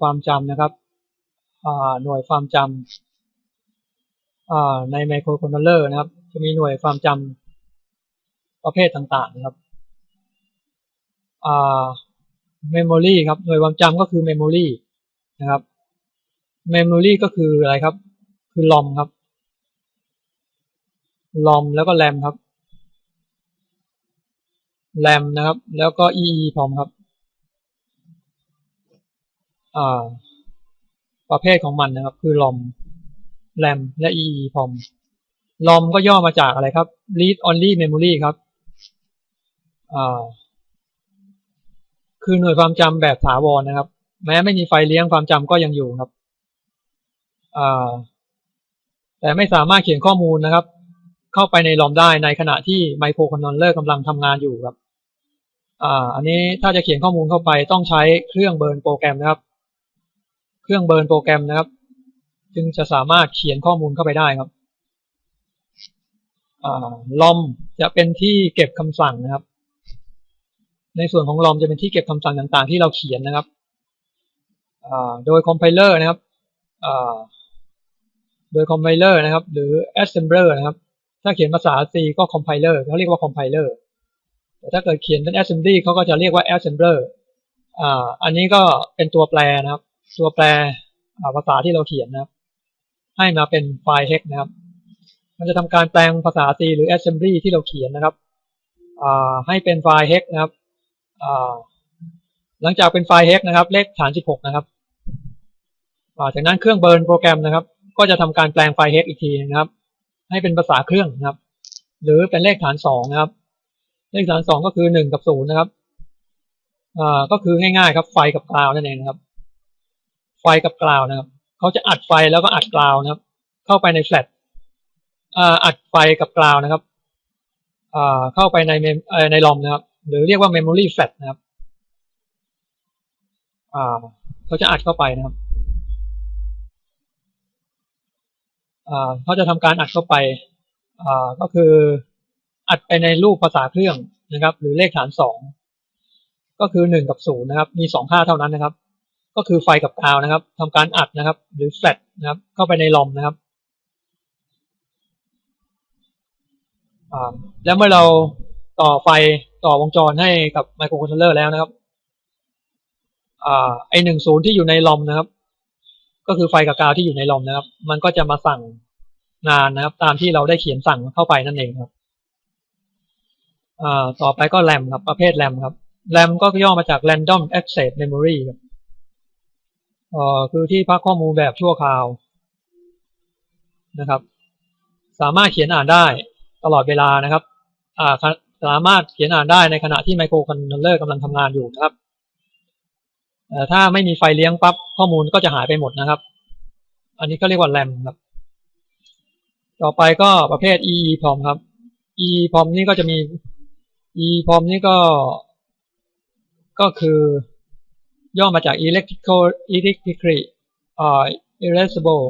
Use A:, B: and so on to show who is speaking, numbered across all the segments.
A: ความจำนะครับหน่วยความจำในไมโครคอนโทรลเลอร์นะครับ จะมีหน่วยความจำประเภทต่างๆนะครับเมมโมรีครับหน่วยความจำก็คือเมมโมรีนะครับเมมโมรีก็คืออะไรครับ คือลอมครับลอมแล้วก็แรมครับแรมนะครับ แล้วก็ EEPROM ครับ ประเภทของมันนะครับ คือลอมแรมและ EEPROM ลอมก็ย่อมาจากอะไรครับ read only memory ครับคือหน่วยความจำแบบถาวรนะครับ แม้ไม่มีไฟเลี้ยงความจำก็ยังอยู่ครับแต่ไม่สามารถเขียนข้อมูลนะครับ เข้าไปในลอมได้ในขณะที่ไมโครคอนโทรลเลอร์กำลังทำงานอยู่ครับ อ่า อันนี้ถ้าจะเขียนข้อมูลเข้าไปต้องใช้เครื่องเบิร์นโปรแกรมนะครับ เครื่องเบิร์นโปรแกรมนะครับ จึงจะสามารถเขียนข้อมูลเข้าไปได้ครับลอมจะเป็นที่เก็บคำสั่งนะครับ ในส่วนของลอมจะเป็นที่เก็บคำสั่งต่างๆ ที่เราเขียนนะครับโดยคอมไพเลอร์นะครับโดยคอมไพเลอร์นะครับ หรือ assembler นะครับ ถ้าเขียนภาษา C ก็คอมไพเลอร์เขาเรียกว่าคอมไพเลอร์แต่ถ้าเกิดเขียนเป็น assembly เขาก็จะเรียกว่า assembler อ่าอันนี้ก็เป็นตัวแปรนะครับ ตัวแปรภาษาที่เราเขียนนะครับ ให้มาเป็นไฟล์ hex นะครับ มันจะทำการแปลงภาษา C หรือ assembly ที่เราเขียนนะครับให้เป็นไฟล์ hex นะครับหลังจากเป็นไฟล์ hex นะครับ เลขฐาน 16 นะครับจากนั้นเครื่องเบิร์นโปรแกรมนะครับ ก็จะทำการแปลงไฟล์ hex อีกทีนะครับ ให้เป็นภาษาเครื่องนะครับ หรือเป็นเลขฐาน 2 นะครับ เลขฐานสองก็คือหนึ่งกับศูนย์นะครับก็คือง่ายๆครับไฟกับกราวนั่นเองนะครับ ไฟกับกราวนะครับเขาจะอัดไฟแล้วก็อัดกราวนะครับ เข้าไปในแฟลชอัดไฟกับกราวนะครับเข้าไปในเมในลอมนะครับ หรือเรียกว่า memory flash นะครับเขาจะอัดเข้าไปนะครับเขาจะทำการอัดเข้าไปก็คืออัดไปในรูปภาษาเครื่องนะครับ หรือเลขฐานสองก็คือหนึ่งกับศูนย์นะครับ มีสองค่าเท่านั้นนะครับ ก็คือไฟกับกาวนะครับทำการอัดนะครับ หรือแฟลชนะครับ เข้าไปในลอมนะครับแล้วเมื่อเราต่อไฟต่อวงจรให้กับไมโครคอนโทรลเลอร์แล้วนะครับไอหนึ่งศูนย์ที่อยู่ในลอมนะครับ ก็คือไฟกับกาวที่อยู่ในลอมนะครับ มันก็จะมาสั่งงานนะครับ ตามที่เราได้เขียนสั่งเข้าไปนั่นเองครับต่อไปก็แรมครับประเภทแรมครับแรมก็ย่อมาจาก Random Access Memory ครับ อ่อคือที่พักข้อมูลแบบชั่วคราวนะครับ สามารถเขียนอ่านได้ตลอดเวลานะครับอ่าสามารถเขียนอ่านได้ในขณะที่ไมโครคอนโทรลเลอร์กำลังทำงานอยู่นะครับถ้าไม่มีไฟเลี้ยงปั๊บข้อมูลก็จะหายไปหมดนะครับ อันนี้ก็เรียกว่าแรมครับ ต่อไปก็ประเภท EEPROM ครับ EEPROM นี่ก็จะมี eeprom นี่ก็ ก็คือ ย่อมาจาก electrical electrically uh, erasable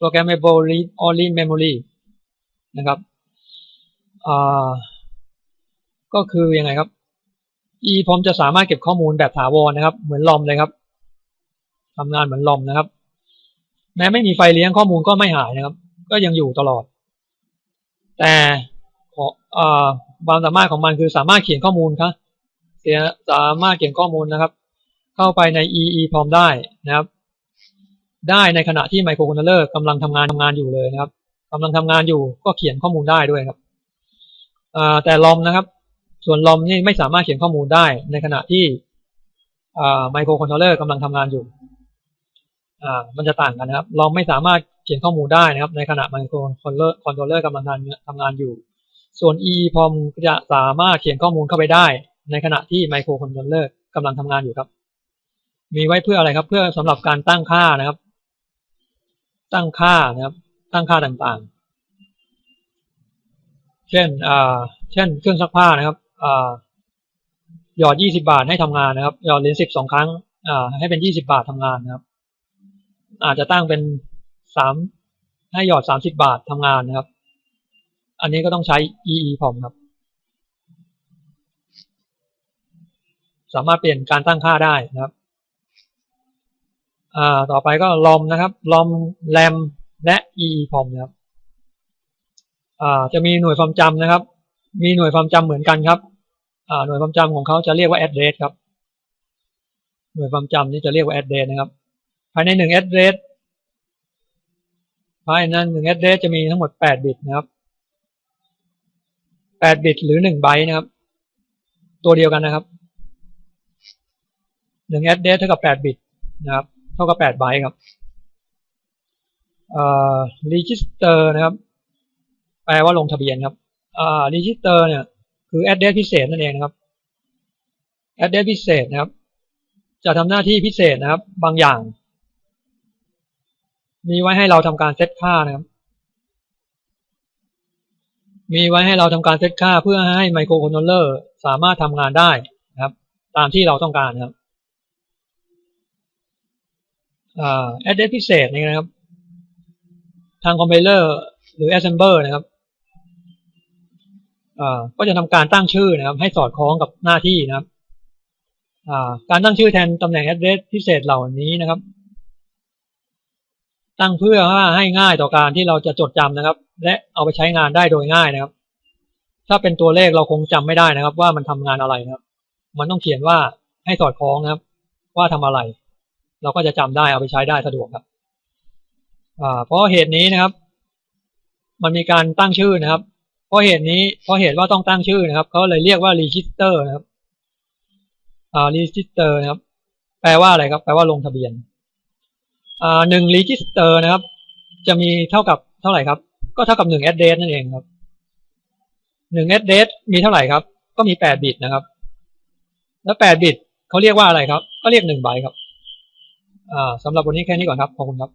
A: programmable read only memory นะครับอ่าก็คือยังไงครับ EPROM จะสามารถเก็บข้อมูลแบบถาวรนะครับ เหมือนลอมเลยครับทำงานเหมือนลอมนะครับ แม้ไม่มีไฟเลี้ยงข้อมูลก็ไม่หายนะครับ ก็ยังอยู่ตลอด แต่ความสามารถของมันคือสามารถเขียนข้อมูลครับเสียสามารถเขียนข้อมูลนะครับ เข้าไปใน EEPROM ได้นะครับ ได้ในขณะที่ไมโครคอนโทรลเลอร์กำลังทำงานทำงานอยู่เลยนะครับกำลังทำงานอยู่ก็เขียนข้อมูลได้ด้วยครับแต่ลอมนะครับ ส่วนลอมนี่ไม่สามารถเขียนข้อมูลได้ในขณะที่ไมโครคอนโทรลเลอร์กำลังทำงานอยู่มันจะต่างกันนะครับ ลอมไม่สามารถเขียนข้อมูลได้นะครับ ในขณะไมโครคอนโทรลเลอร์กำลังทำงานอยู่ ส่วน EEPROM จะสามารถเขียนข้อมูลเข้าไปได้ ในขณะที่ไมโครคอนโทรลเลอร์กำลังทำงานอยู่ครับ มีไว้เพื่ออะไรครับ เพื่อสำหรับการตั้งค่านะครับ ตั้งค่านะครับ ตั้งค่าต่างๆ เช่นอ่าเช่น เครื่องซักผ้านะครับอ่าหยอดยี่สิบาทให้ทำงานนะครับ หยอดเหรียญสิบสองครั้งอ่าให้เป็นยี่สิบาททำงานนะครับ อาจจะตั้งเป็นสามให้หยอดสามสิบาททำงานนะครับ อันนี้ก็ต้องใช้ EEPROM ครับ สามารถเปลี่ยนการตั้งค่าได้นะครับ อ่าต่อไปก็ลอมนะครับลอมแรมและ EEPROM นะครับอ่าจะมีหน่วยความจำนะครับ มีหน่วยความจำเหมือนกันครับอ่าหน่วยความจำของเขาจะเรียกว่า address ครับ หน่วยความจำนี่จะเรียกว่า address นะครับภายในหนึ่ง address ภายในหนึ่ง address จะมีทั้งหมด 8 บิตนะครับ 8 บิตหรือ 1 ไบต์นะครับ ตัวเดียวกันนะครับ 1 address เท่ากับ 8 บิตนะครับ ท่ากับ8ไบต์ครับเอ่อ register นะครับ แปลว่าลงทะเบียนครับอ่า register เนี่ยคือ address พิเศษนั่นเองนะครับ address พิเศษนะครับ จะทำหน้าที่พิเศษนะครับ บางอย่าง มีไว้ให้เราทำการเซตค่านะครับ มีไว้ให้เราทำการเซตค่าเพื่อให้ไมโครคอนโทรลเลอร์สามารถทำงานได้นะครับ ตามที่เราต้องการนะครับ อ่า address พิเศษนี่นะครับ ทางคอมไพเลอร์หรือ assembler นะครับอ่าก็จะทำการตั้งชื่อนะครับ ให้สอดคล้องกับหน้าที่นะครับอ่าการตั้งชื่อแทนตำแหน่ง address พิเศษเหล่านี้นะครับ ตั้งเพื่อว่าให้ง่ายต่อการที่เราจะจดจำนะครับ และเอาไปใช้งานได้โดยง่ายนะครับ ถ้าเป็นตัวเลขเราคงจำไม่ได้นะครับ ว่ามันทำงานอะไรนะครับ มันต้องเขียนว่าให้สอดคล้องนะครับ ว่าทำอะไร เราก็จะจำได้เอาไปใช้ได้สะดวกครับเพราะเหตุนี้นะครับ มันมีการตั้งชื่อนะครับ เพราะเหตุนี้เพราะเหตุว่าต้องตั้งชื่อนะครับเขาเลยเรียกว่า register นะครับอ่า register นะครับ แปลว่าอะไรครับ แปลว่าลงทะเบียนหนึ่ง register นะครับ จะมีเท่ากับเท่าไหร่ครับ ก็เท่ากับหนึ่ง address นั่นเองครับหนึ่ง address มีเท่าไหร่ครับ ก็มีแปดบิตนะครับ แล้วแปดบิตเขาเรียกว่าอะไรครับ ก็เรียกหนึ่งไบต์ครับ สำหรับวันนี้แค่นี้ก่อนครับ ขอบคุณครับ